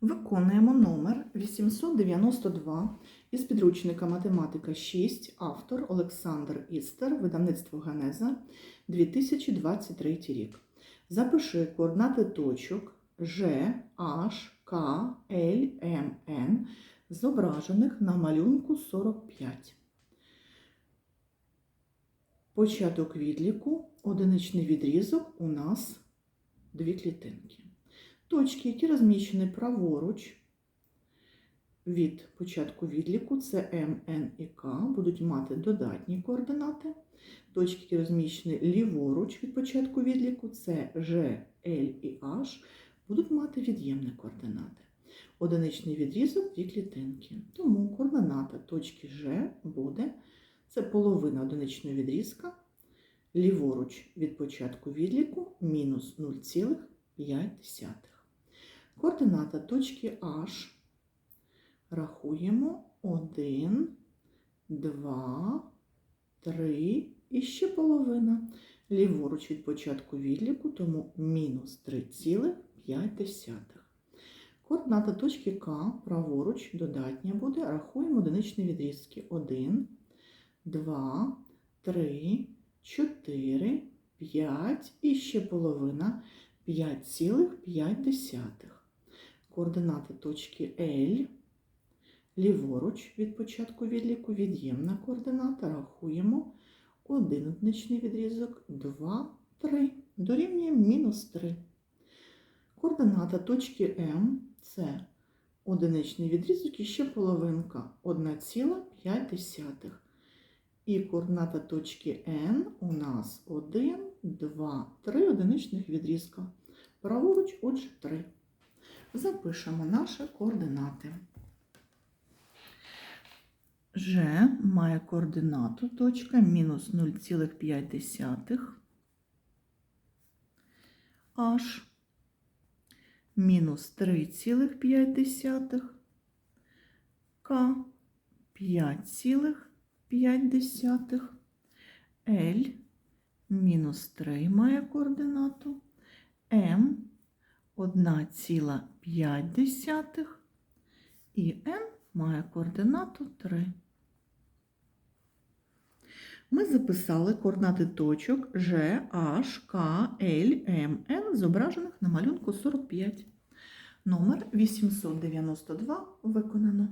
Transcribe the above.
Виконуємо номер 892 із підручника Математика 6, автор Олександр Істер, видавництво Генеза, 2023 рік. Запиши координати точок G, H, K, L, M, N, зображених на малюнку 45. Початок відліку, одиничний відрізок у нас дві клітинки. Точки, які розміщені праворуч від початку відліку, це М, Н і К, будуть мати додатні координати. Точки, які розміщені ліворуч від початку відліку, це Ж, Л і H, будуть мати від'ємні координати. Одиничний відрізок дві клітинки. Тому координата точки Ж буде це половина одиничного відрізка, ліворуч від початку відліку мінус 0,5. Координата точки H рахуємо 1, 2, 3 і ще половина. Ліворуч від початку відліку, тому мінус 3,5. Координата точки К праворуч додатня буде. Рахуємо одиничні відрізки. 1, 2, 3, 4, 5 і ще половина 5,5. Координати точки L ліворуч від початку відліку від'ємна координата. Рахуємо один одиничний відрізок 2, 3. Дорівнює мінус 3. Координата точки М це одиничний відрізок і ще половинка 1,5. І координата точки N у нас 1, 2, 3 одиничних відрізка. Праворуч, отже, 3. Запишемо наші координати. Ж має координату точка мінус 0,5. H мінус 3,5. К 5,5. L мінус 3 має координату. М 1,5 і N має координату 3. Ми записали координати точок G, H, K, L, M, N, зображених на малюнку 45. Номер 892 виконано.